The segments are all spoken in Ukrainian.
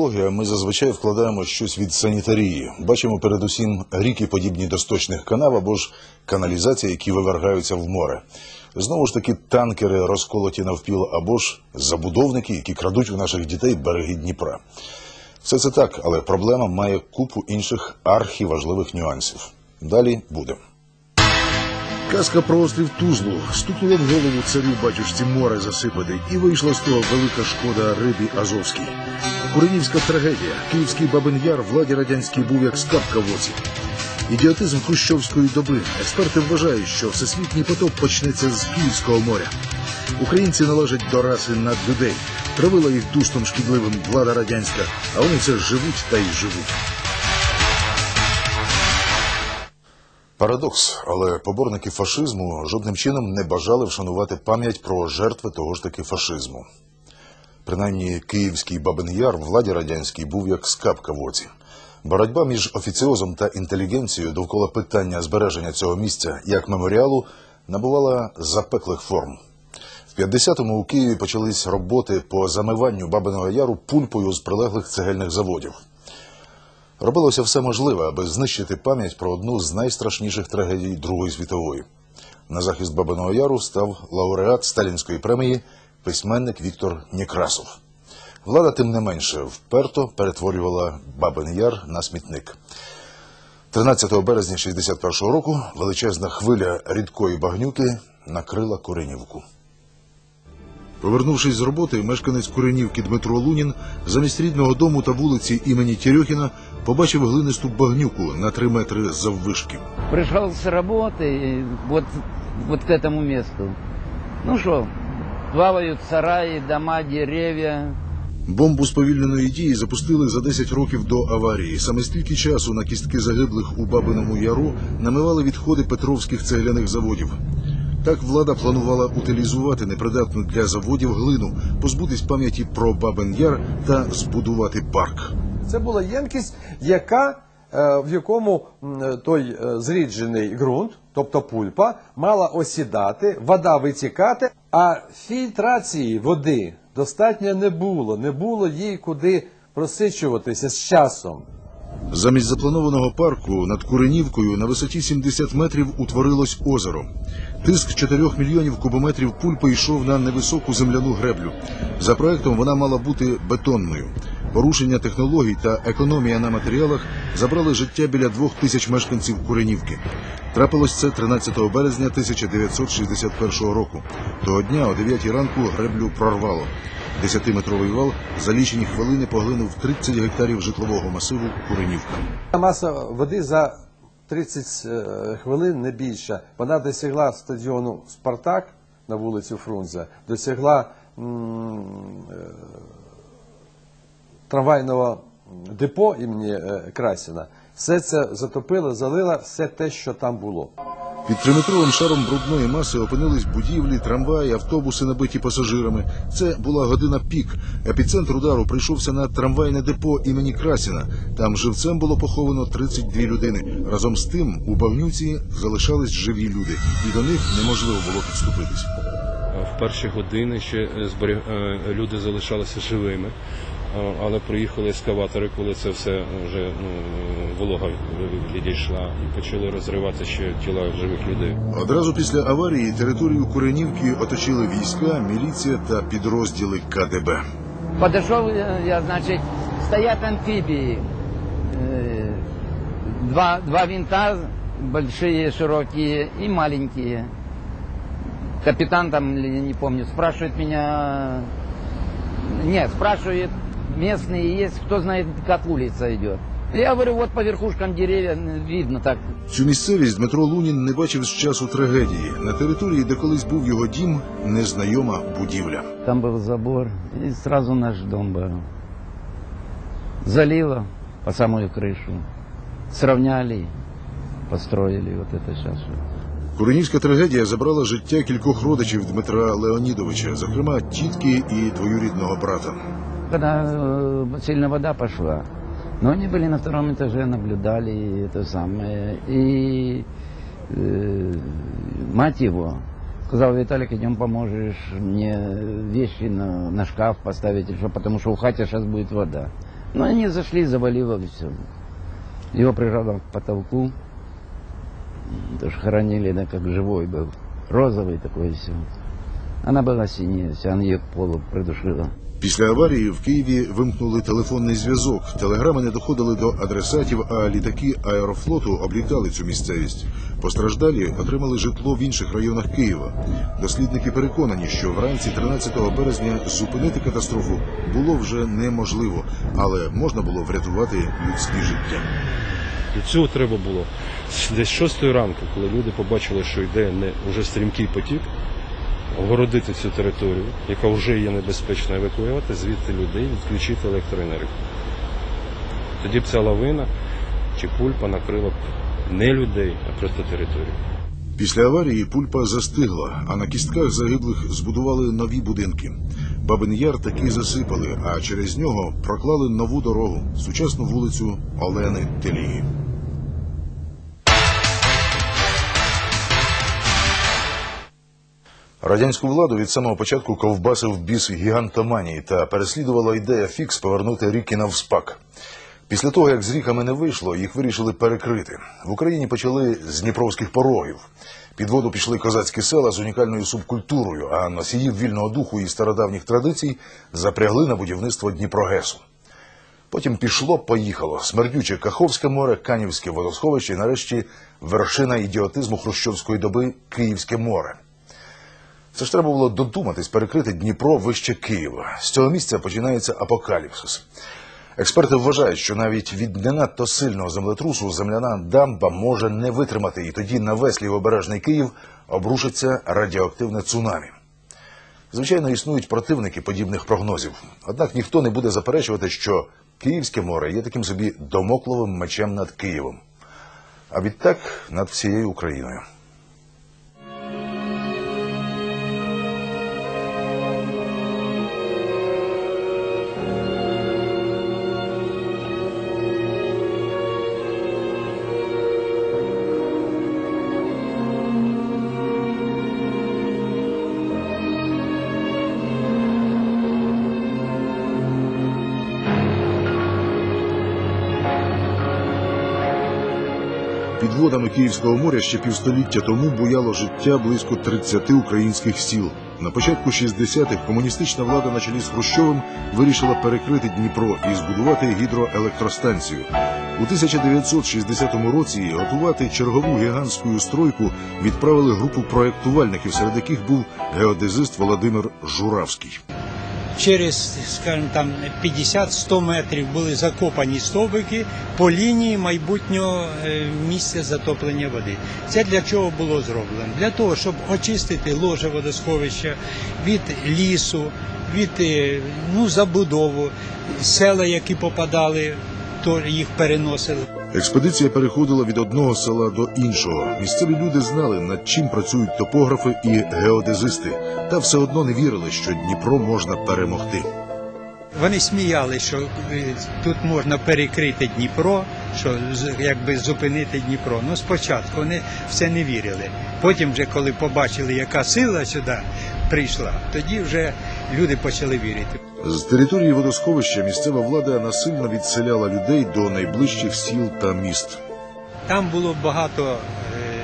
екологія, ми зазвичай вкладаємо щось від санітарії. Бачимо передусім ріки, подібні до сточних канав або ж каналізації, які вивергаються в море. Знову ж таки, танкери розколоті навпіл, або ж забудовники, які крадуть у наших дітей береги Дніпра. Все це так, але проблема має купу інших архіважливих нюансів. Далі буде. Казка про острів Тузлу стукнула в голову царю батюшці море засипати, і вийшла з того велика шкода рибі Азовській. Куренівська трагедія. Київський бабин яр владі радянській був як скапка в оці. Ідіотизм хрущовської доби. Експерти вважають, що всесвітній потоп почнеться з Київського моря. Українці належать до раси над людей. Травила їх дустом шкідливим влада радянська, а вони це живуть та й живуть. Парадокс, але поборники фашизму жодним чином не бажали вшанувати пам'ять про жертви того ж таки фашизму. Принаймні, київський Бабин Яр владі радянській був як скапка в оці. Боротьба між офіціозом та інтелігенцією довкола питання збереження цього місця як меморіалу набувала запеклих форм. В 50-му у Києві почались роботи по замиванню Бабиного Яру пульпою з прилеглих цегельних заводів. Робилося все можливе, аби знищити пам'ять про одну з найстрашніших трагедій Другої світової. На захист Бабиного Яру став лауреат Сталінської премії письменник Віктор Некрасов. Влада, тим не менше, вперто перетворювала Бабин Яр на смітник. 13 березня 61-го року величезна хвиля рідкої багнюки накрила Коренівку. Повернувшись з роботи, мешканець Куренівки Дмитро Лунін замість рідного дому та вулиці імені Тєрьохіна побачив глинисту багнюку на три метри заввишки. Пришел с работы и вот, вот к этому месту. Ну что, плавают сараи, дома, деревья. Бомбу сповільненої дії запустили за 10 років до аварії. Саме стільки часу на кістки загиблих у Бабиному Яру намивали відходи петровських цегляних заводів. Так влада планувала утилізувати непридатну для заводів глину, позбутись пам'яті про Бабин Яр та збудувати парк. Це була ємкість, яка, е, в якому той е, зріджений ґрунт, тобто пульпа, мала осідати, вода витікати, а фільтрації води достатньо не було. Не було їй куди просичуватися з часом. Замість запланованого парку над Куренівкою на висоті 70 метрів утворилось озеро. Тиск 4 мільйонів кубометрів пульпи йшов на невисоку земляну греблю. За проектом вона мала бути бетонною. Порушення технологій та економія на матеріалах забрали життя біля двох тисяч мешканців Куренівки. Трапилось це 13 березня 1961 року. Того дня о 9 ранку греблю прорвало. Десятиметровий вал за лічені хвилини поглинув 30 гектарів житлового масиву Куренівка. Маса води за 30 е, хвилин не більше. Вона досягла стадіону Спартак на вулиці Фрунзе, досягла е, трамвайного депо імені е, Красіна. Все це затопило, залило все те, що там було. Під триметровим шаром брудної маси опинились будівлі, трамваї, автобуси, набиті пасажирами. Це була година пік. Епіцентр удару прийшовся на трамвайне депо імені Красіна. Там живцем було поховано 32 людини. Разом з тим у Бавнюці залишались живі люди, і до них неможливо було підступитись. В перші години ще е, е, люди залишалися живими, але приїхали ескаватори, коли це все вже ну, волога відійшла, і почали розривати ще тіла живих людей. Одразу після аварії територію Куренівки оточили війська, міліція та підрозділи КДБ. Подошел я, я, значит, стоят амфибии. Э, Два, два винта, большие, широкие и маленькие. Капитан там, не помню, спрашивает меня... Нет, спрашивает, местные есть, кто знает, как улица идет. Я говорю, вот по верхушкам деревьев видно так. Цю місцевість Дмитро Лунін не бачив з часу трагедії. На території, де колись був його дім, незнайома будівля. Там был забор, и сразу наш дом был. Залило по самую крышу. Сравняли, построили вот это сейчас. Куренівська трагедія забрала життя кількох родичів Дмитра Леонідовича, зокрема тітки і двоюрідного брата. Когда э, сильно вода пошла, но они были на втором этаже, наблюдали это самое. И э, мать его сказала, Виталик, идем поможешь мне вещи на, на шкаф поставить, или что, потому что в хате сейчас будет вода. Ну, они зашли, завалило все. Его прижало к потолку. Тоже хоронили, да, как живой был. Розовый такой все. Она была синяя, вся, она ее к полу придушила. Після аварії в Києві вимкнули телефонний зв'язок. Телеграми не доходили до адресатів, а літаки аерофлоту облітали цю місцевість. Постраждалі отримали житло в інших районах Києва. Дослідники переконані, що вранці 13 березня зупинити катастрофу було вже неможливо, але можна було врятувати людські життя. До цього треба було десь з 6 ранку, коли люди побачили, що йде не уже стрімкий потік, огородити цю територію, яка вже є небезпечна, евакуювати звідти людей, відключити електроенергію. Тоді б ця лавина чи пульпа накрила б не людей, а просто територію. Після аварії пульпа застигла, а на кістках загиблих збудували нові будинки. Бабин Яр таки засипали, а через нього проклали нову дорогу, сучасну вулицю Олени Телії. Радянську владу від самого початку ковбасив біс гігантоманії та переслідувала ідея фікс повернути ріки навспак. Після того, як з ріками не вийшло, їх вирішили перекрити. В Україні почали з Дніпровських порогів. Під воду пішли козацькі села з унікальною субкультурою, а носіїв вільного духу і стародавніх традицій запрягли на будівництво Дніпрогесу. Потім пішло, поїхало. Смердюче Каховське море, Канівське водосховище і нарешті вершина ідіотизму хрущовської доби Київське море. Це ж треба було додуматись перекрити Дніпро вище Києва. З цього місця починається апокаліпсис. Експерти вважають, що навіть від не надто сильного землетрусу земляна дамба може не витримати, і тоді на весь лівобережний Київ обрушиться радіоактивне цунамі. Звичайно, існують противники подібних прогнозів. Однак ніхто не буде заперечувати, що Київське море є таким собі домокловим мечем над Києвом, а відтак над всією Україною. Водами Київського моря ще півстоліття тому буяло життя близько 30 українських сіл. На початку 60-х комуністична влада на чолі з Хрущовим вирішила перекрити Дніпро і збудувати гідроелектростанцію. У 1960 році готувати чергову гігантську стройку відправили групу проєктувальників, серед яких був геодезист Володимир Журавський. Через, скажімо, там 50-100 метрів були закопані стовбики по лінії майбутнього е, місця затоплення води. Це для чого було зроблено? Для того, щоб очистити ложе водосховища від лісу, від е, ну, забудову, села, які попадали, то їх переносили. Експедиція переходила від одного села до іншого. Місцеві люди знали, над чим працюють топографи і геодезисти, та все одно не вірили, що Дніпро можна перемогти. Вони сміяли, що е, тут можна перекрити Дніпро, що якби зупинити Дніпро. Ну спочатку вони в це не вірили. Потім, вже коли побачили, яка сила сюди прийшла, тоді вже люди почали вірити. З території водосховища місцева влада насильно відселяла людей до найближчих сіл та міст. Там було багато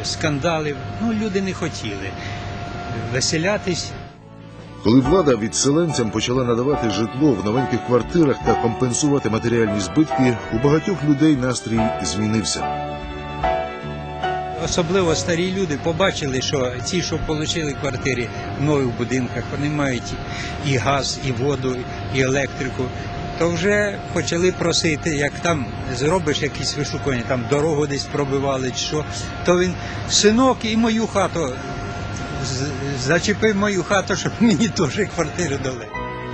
е, скандалів. Ну люди не хотіли веселятись. Коли влада відселенцям почала надавати житло в новеньких квартирах та компенсувати матеріальні збитки, у багатьох людей настрій змінився. Особливо старі люди побачили, що ті, що отримали квартири в нових будинках, вони мають і газ, і воду, і електрику. То вже почали просити, як там зробиш якісь вишукування, там дорогу десь пробивали, чи що, то він синок і мою хату зачепив мою хату, щоб мені теж квартиру дали.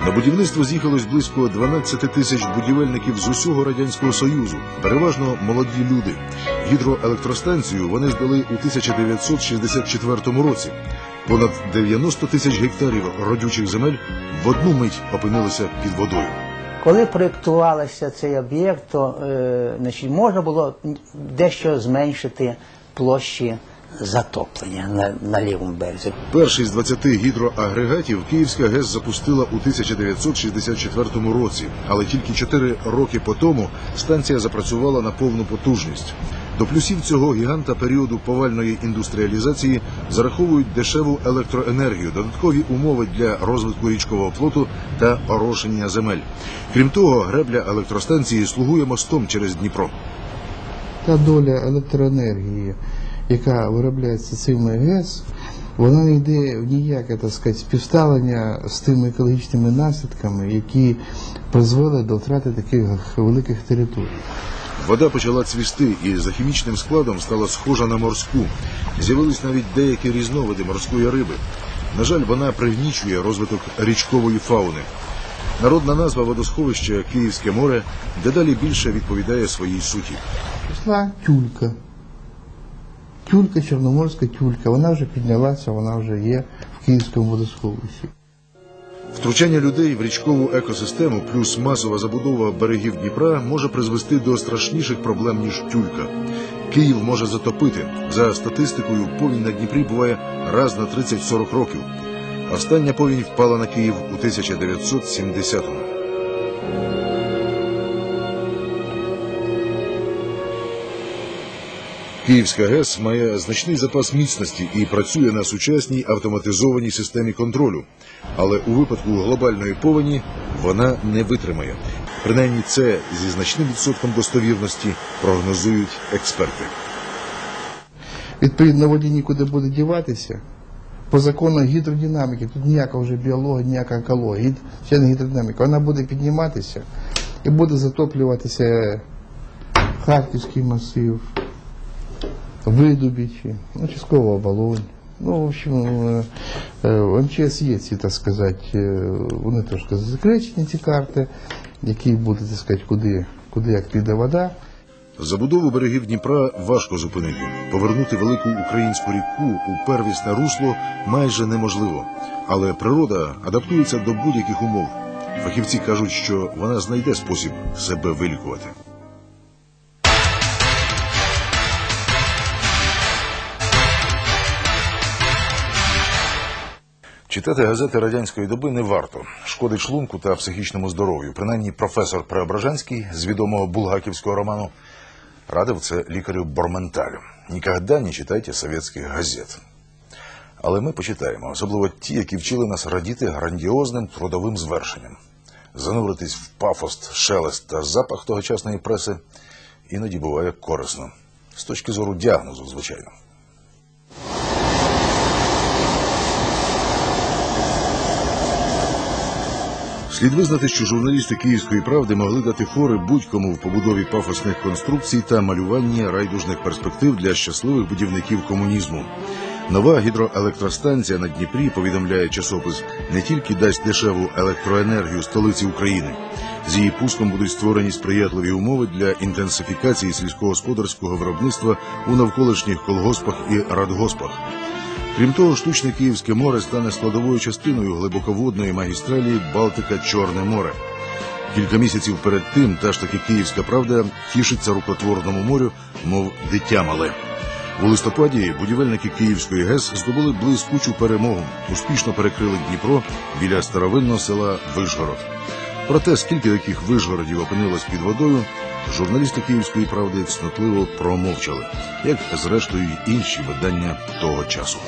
На будівництво з'їхалось близько 12 тисяч будівельників з усього радянського союзу, переважно молоді люди. Гідроелектростанцію вони здали у 1964 році. Понад 90 тисяч гектарів родючих земель в одну мить опинилися під водою. Коли проєктувався цей об'єкт, то е, значить, можна було дещо зменшити площі затоплення на, на лівому березі. Перший з 20 гідроагрегатів Київська ГЕС запустила у 1964 році, але тільки 4 роки по тому станція запрацювала на повну потужність. До плюсів цього гіганта періоду повальної індустріалізації зараховують дешеву електроенергію, додаткові умови для розвитку річкового флоту та орошення земель. Крім того, гребля електростанції слугує мостом через Дніпро. та доля електроенергії, яка виробляється цими ГЕС, вона не йде в ніяке так сказати, співставлення з тими екологічними наслідками, які призвели до втрати таких великих територій. Вода почала цвісти і за хімічним складом стала схожа на морську. З'явились навіть деякі різновиди морської риби. На жаль, вона пригнічує розвиток річкової фауни. Народна назва водосховища Київське море дедалі більше відповідає своїй суті. Пішла тюлька. Тюлька, чорноморська тюлька, вона вже піднялася, вона вже є в Київському водосховищі. Втручання людей в річкову екосистему плюс масова забудова берегів Дніпра може призвести до страшніших проблем ніж тюлька. Київ може затопити. За статистикою, повінь на Дніпрі буває раз на 30-40 років. Остання повінь впала на Київ у 1970-му. Київська ГЕС має значний запас міцності і працює на сучасній автоматизованій системі контролю. Але у випадку глобальної повені вона не витримає. Принаймні це зі значним відсотком достовірності прогнозують експерти. Відповідно, воді нікуди буде діватися. По закону гідродинаміки, тут ніяка вже біологія, ніяка екологія, ще не гідродинаміка, вона буде підніматися і буде затоплюватися Харківський масив, видобічі, ну, частково оболонь. Ну, в общем, е, е, в МЧС є ці, так сказати, вони трошки закречені, ці карти, які будуть, так сказати, куди, куди як піде вода. Забудову берегів Дніпра важко зупинити. Повернути велику українську ріку у первісне русло майже неможливо. Але природа адаптується до будь-яких умов. Фахівці кажуть, що вона знайде спосіб себе вилікувати. Читати газети радянської доби не варто. Шкодить шлунку та психічному здоров'ю. Принаймні, професор Преображенський з відомого булгаківського роману радив це лікарю Борменталю. Нікогда не читайте совєтських газет. Але ми почитаємо, особливо ті, які вчили нас радіти грандіозним трудовим звершенням. Зануритись в пафост, шелест та запах тогочасної преси іноді буває корисно. З точки зору діагнозу, звичайно. Слід визнати, що журналісти Київської правди могли дати фори будь-кому в побудові пафосних конструкцій та малюванні райдужних перспектив для щасливих будівників комунізму. Нова гідроелектростанція на Дніпрі, повідомляє часопис, не тільки дасть дешеву електроенергію столиці України. З її пуском будуть створені сприятливі умови для інтенсифікації сільськогосподарського виробництва у навколишніх колгоспах і радгоспах. Крім того, штучне Київське море стане складовою частиною глибоководної магістралі Балтика Чорне море. Кілька місяців перед тим та ж таки Київська правда тішиться рукотворному морю, мов дитя мале. У листопаді будівельники Київської ГЕС здобули блискучу перемогу, успішно перекрили Дніпро біля старовинного села Вишгород. Проте, скільки таких вишгородів опинилось під водою, журналісти Київської правди цнотливо промовчали, як зрештою й інші видання того часу.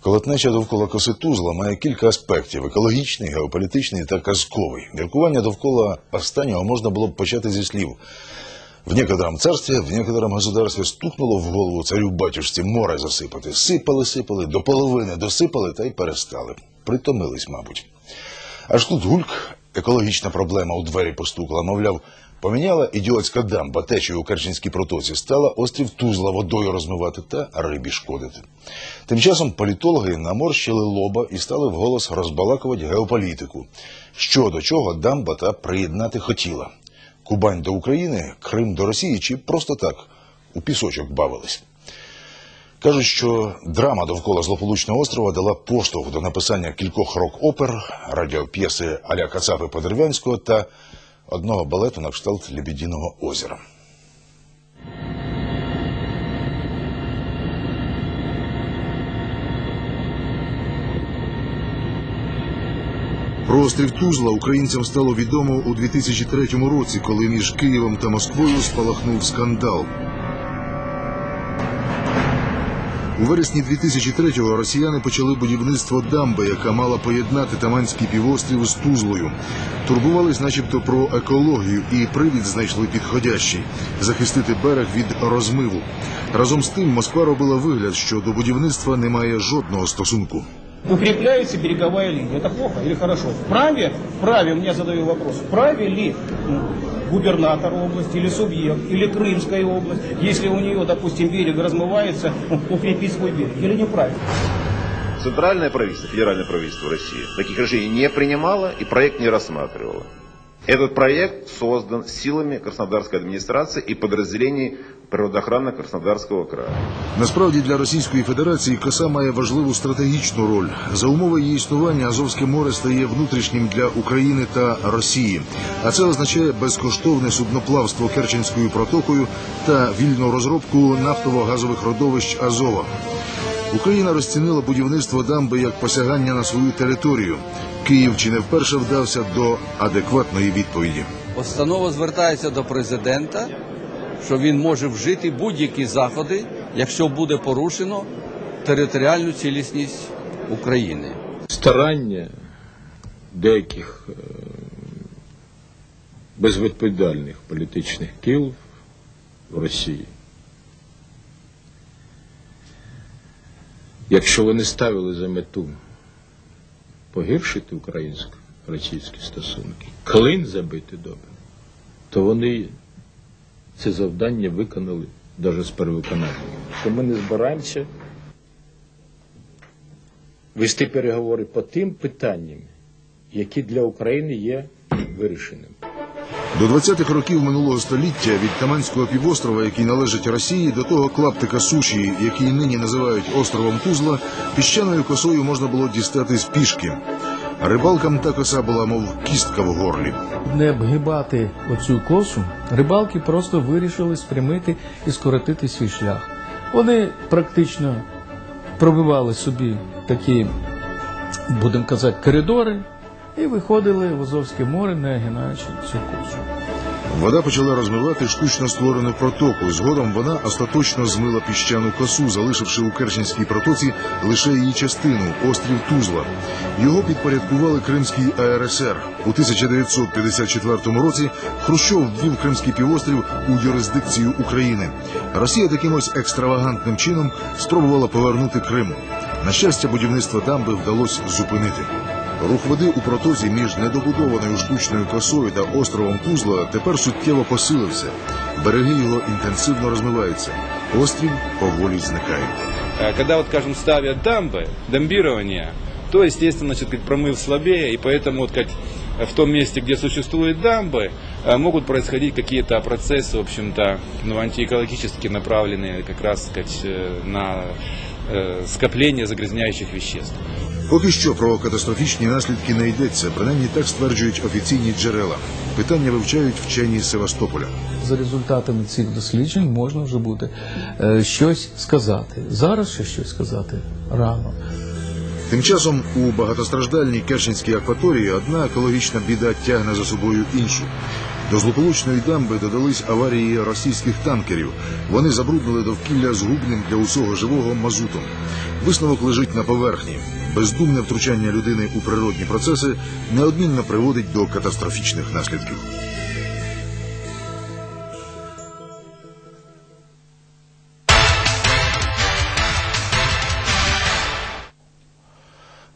Колотнеча довкола коси Тузла має кілька аспектів: екологічний, геополітичний та казковий. Міркування довкола останнього можна було б почати зі слів. В некотором царстве, в некотором государстве стукнуло в голову царю батюшці море засипати. Сипали, сипали, до половини досипали та й перестали. Притомились, мабуть. Аж тут гульк, екологічна проблема у двері постукала, мовляв, поміняла ідіотська дамба течію у Керченській протоці, стала острів Тузла водою розмивати та рибі шкодити. Тим часом політологи наморщили лоба і стали вголос розбалакувати геополітику. Що до чого дамба та приєднати хотіла. Кубань до України, Крим до Росії чи просто так у пісочок бавились. Кажуть, що драма довкола злополучного острова дала поштовх до написання кількох рок-опер, радіоп'єси Аля Кацапи Подервянського та одного балету на кшталт Лебедіного озера. Про острів Тузла українцям стало відомо у 2003 році, коли між Києвом та Москвою спалахнув скандал. У вересні 2003-го росіяни почали будівництво дамби, яка мала поєднати Таманський півострів з Тузлою. Турбувались, начебто, про екологію, і привід знайшли підходящий захистити берег від розмиву. Разом з тим Москва робила вигляд, що до будівництва немає жодного стосунку. Укрепляется береговая линия. Это плохо или хорошо? Вправе, вправе, мне задаю вопрос, вправе ли м, губернатор области или субъект, или Крымская область, если у нее, допустим, берег размывается, м, укрепить свой берег, или не вправе? Центральное правительство, федеральное правительство России таких решений не принимало и проект не рассматривало. Этот проект создан силами Краснодарской администрации и подразделений природоохраны Краснодарского края. Насправді для Російської Федерації коса має важливу стратегічну роль. За умови її існування Азовське море стає внутрішнім для України та Росії, а це означає безкоштовне судноплавство Керченською протокою та вільну розробку нафтово-газових родовищ Азова. Україна розцінила будівництво дамби як посягання на свою територію. Київ чи не вперше вдався до адекватної відповіді. Постанова звертається до президента, що він може вжити будь-які заходи, якщо буде порушено територіальну цілісність України. старання деяких е, безвідповідальних політичних кіл в Росії. Якщо вони ставили за мету погіршити українсько-російські стосунки, клин забити добре, то вони це завдання виконали навіть з перевиконанням. То ми не збираємося вести переговори по тим питанням, які для України є вирішеними. До 20-х років минулого століття від Таманського півострова, який належить Росії, до того клаптика суші, який нині називають островом Тузла, піщаною косою можна було дістатись пішки. Рибалкам та коса була, мов кістка в горлі. не обгибати оцю косу, рибалки просто вирішили спрямити і скоротити свій шлях. Вони практично пробивали собі такі, будемо казати, коридори і виходили в Азовське море, не огинаючи цю косу. Вода почала розмивати штучно створену протоку. Згодом вона остаточно змила піщану косу, залишивши у Керченській протоці лише її частину острів Тузла. Його підпорядкували Кримський АРСР. У 1954 році Хрущов ввів Кримський півострів у юрисдикцію України. Росія таким ось екстравагантним чином спробувала повернути Крим. На щастя, будівництво дамби вдалося зупинити. Рух води у протозі між недобудованою штучною косою та островом Тузла тепер суттєво посилився. Береги його інтенсивно розмиваються. Острів поволі зникає. А Когда, вот, скажем, ставят дамбы, дамбирование, то, естественно, значит, сказать, промыв слабее, и поэтому, вот, сказать, в том месте, где существуют дамбы, э, могут происходить какие-то процессы, в общем-то, ну, антиэкологически направленные как раз, сказать, э, на э, скопление загрязняющих веществ. Поки що про катастрофічні наслідки не йдеться, принаймні так стверджують офіційні джерела. Питання вивчають вчені Севастополя. За результатами цих досліджень можна вже буде е, щось сказати. Зараз ще щось сказати рано. Тим часом у багатостраждальній Керченській акваторії одна екологічна біда тягне за собою іншу. До злополучної дамби додались аварії російських танкерів. Вони забруднили довкілля згубним для усього живого мазутом. Висновок лежить на поверхні. Бездумне втручання людини у природні процеси неодмінно приводить до катастрофічних наслідків.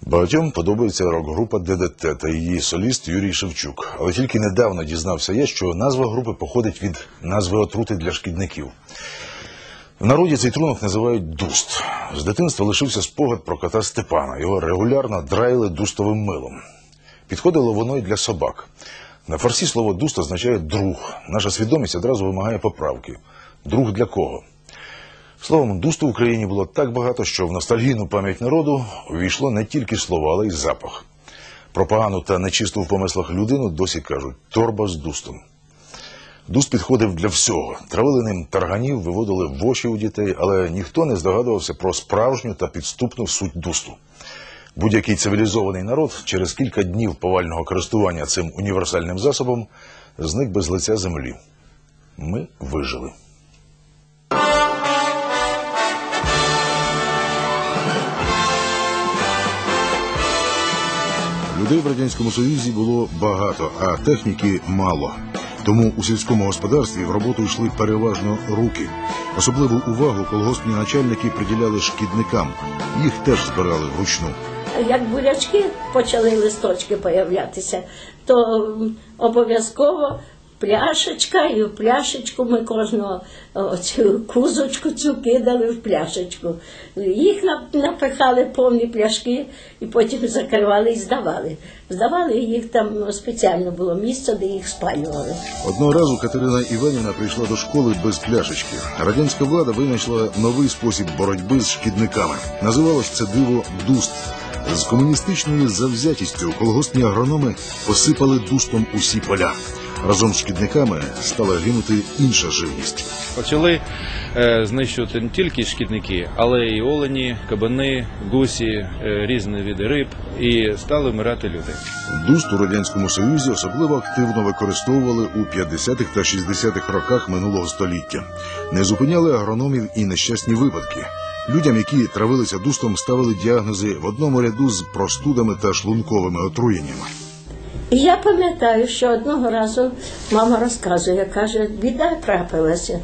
Багатьом подобається рок-група ДДТ та її соліст Юрій Шевчук. Але тільки недавно дізнався я, що назва групи походить від назви отрути для шкідників. В народі цей трунок називають дуст. З дитинства лишився спогад про кота Степана. Його регулярно драїли дустовим милом. Підходило воно й для собак. На фарсі слово дуст означає друг. Наша свідомість одразу вимагає поправки. Друг для кого? Словом, дусту в Україні було так багато, що в ностальгійну пам'ять народу увійшло не тільки слово, але й запах. Про погану та нечисту в помислах людину досі кажуть торба з дустом. Дуст підходив для всього. Травили ним тарганів, виводили воші у дітей, але ніхто не здогадувався про справжню та підступну суть дусту. Будь-який цивілізований народ через кілька днів повального користування цим універсальним засобом зник без лиця землі. Ми вижили. Людей в Радянському Союзі було багато, а техніки мало. Тому у сільському господарстві в роботу йшли переважно руки. Особливу увагу колгоспні начальники приділяли шкідникам. Їх теж збирали вручну. Як бурячки почали листочки появлятися, то обов'язково пляшечка, і в пляшечку ми кожного оцю кузочку цю кидали в пляшечку. Їх нап- напихали повні пляшки і потім закривали і здавали. Здавали їх там ну, спеціально було місце, де їх спалювали. Одного разу Катерина Іванівна прийшла до школи без пляшечки. Радянська влада винайшла новий спосіб боротьби з шкідниками. Називалось це диво дуст. З комуністичною завзятістю колгоспні агрономи посипали дустом усі поля. Разом з шкідниками стала гинути інша живність. Почали е, знищувати не тільки шкідники, але й олені, кабани, гусі, е, різні види риб, і стали вмирати люди. Дуст у радянському союзі особливо активно використовували у 50-х та 60-х роках минулого століття. Не зупиняли агрономів і нещасні випадки. Людям, які травилися дустом, ставили діагнози в одному ряду з простудами та шлунковими отруєннями. І я пам'ятаю, що одного разу мама розказує, каже, біда трапилася.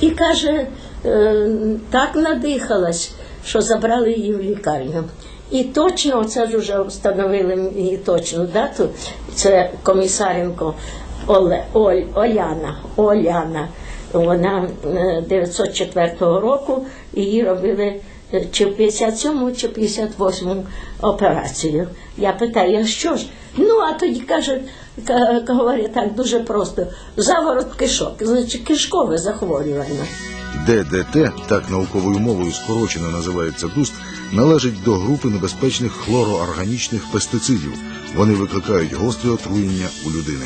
І каже, е, так надихалась, що забрали її в лікарню. І точно, це ж вже встановили її точну дату. Це комісаренко Оле, Оль, Оляна. Оляна. Вона е, 904 року її робили е, чи в 57-му, чи 58-му операцію. Я питаю, а що ж? Ну, а тоді каже, ка- ка- говорять так дуже просто: заворот кишок, значить кишкове захворювання. ДДТ, так науковою мовою скорочено називається дуст, належить до групи небезпечних хлороорганічних пестицидів. Вони викликають гостре отруєння у людини.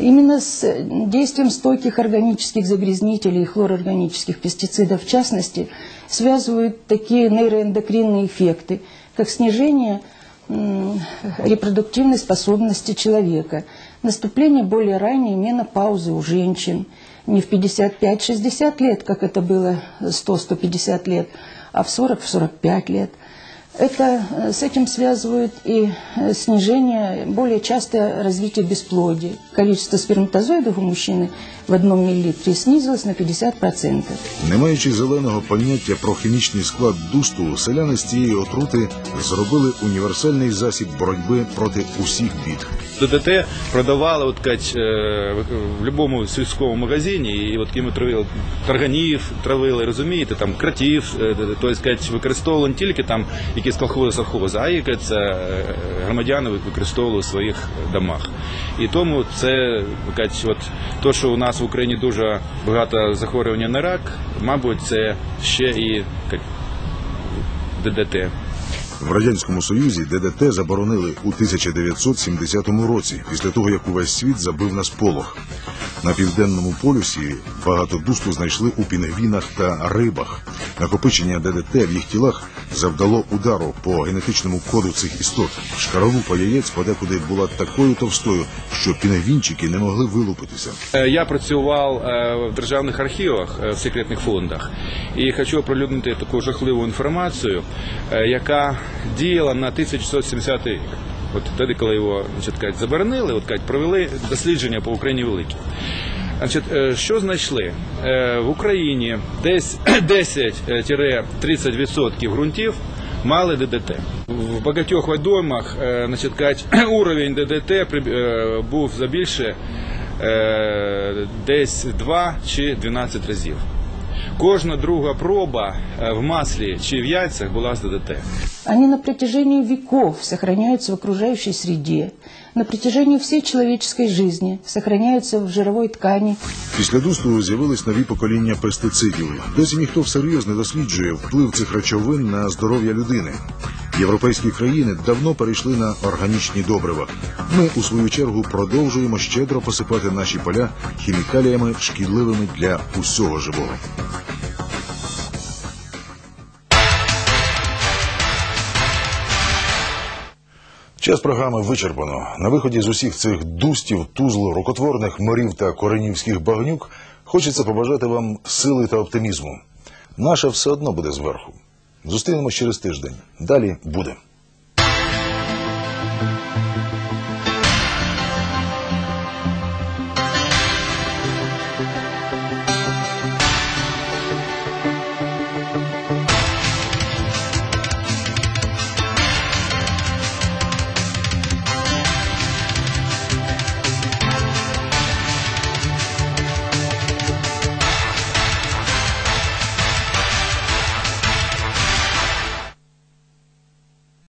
Именно с э, действием стойких органических загрязнителей и хлорорганических пестицидов в частности связывают такие нейроэндокринные эффекты, как снижение м, репродуктивной способности человека, наступление более ранней менопаузы у женщин, не в 55-60 лет, как это было 100-150 лет, а в 40-45 лет. Это, э, с этим связывают и э, снижение, более частое развитие бесплодия. Количество сперматозоидов у мужчины в одном миллилитре снизилось на 50%. Не маючи зеленого поняття про хімічний склад дусту, селяни з цієї отрути зробили універсальний засіб боротьби проти усіх бід. ДДТ продавали от, кать, е, в будь-якому сільському магазині, і от ким травили тарганів, травили, розумієте, там кратів, е, тобто кать, використовували не тільки там якісь колхози совхози, а і кать, е, громадяни використовували у своїх домах. І тому це кать, от, то, що у нас в Україні дуже багато захворювання на рак, мабуть, це ще і кать, ДДТ. В радянському союзі ДДТ заборонили у 1970 році, після того як увесь світ забив на сполох. На південному полюсі багато дусту знайшли у пінгвінах та рибах. Накопичення ДДТ в їх тілах завдало удару по генетичному коду цих істот. Шкаралупа яєць подекуди була такою товстою, що пінгвінчики не могли вилупитися. Е, Я працював е, в державних архівах е, в секретних фондах і хочу оприлюднити таку жахливу інформацію, яка діяла на 1670 рік. От тоді, коли його значить, кажуть, заборонили, от кажуть, провели дослідження по Україні великі. Значить, е, що знайшли? Е, В Україні десь 10-30% ґрунтів мали ДДТ. В багатьох водоймах е, значить, кажуть, уровень ДДТ е, був забільше е, десь 2 чи 12 разів. Кожна друга проба е, в маслі чи в яйцях була з ДДТ. Они на протяжении веков сохраняются в окружающей среде, на протяжении всей человеческой жизни сохраняются в жировой ткани, Після дусту з'явились нові покоління пестицидів. Досі ніхто всерйоз не досліджує вплив цих речовин на здоров'я людини. Європейські країни давно перейшли на органічні добрива. Ми, у свою чергу, продовжуємо щедро посипати наші поля хімікаліями, шкідливими для усього живого. Час програми вичерпано. На виході з усіх цих дустів, тузл, рукотворних морів та коренівських багнюк хочеться побажати вам сили та оптимізму. Наше все одно буде зверху. Зустрінемось через тиждень. Далі буде.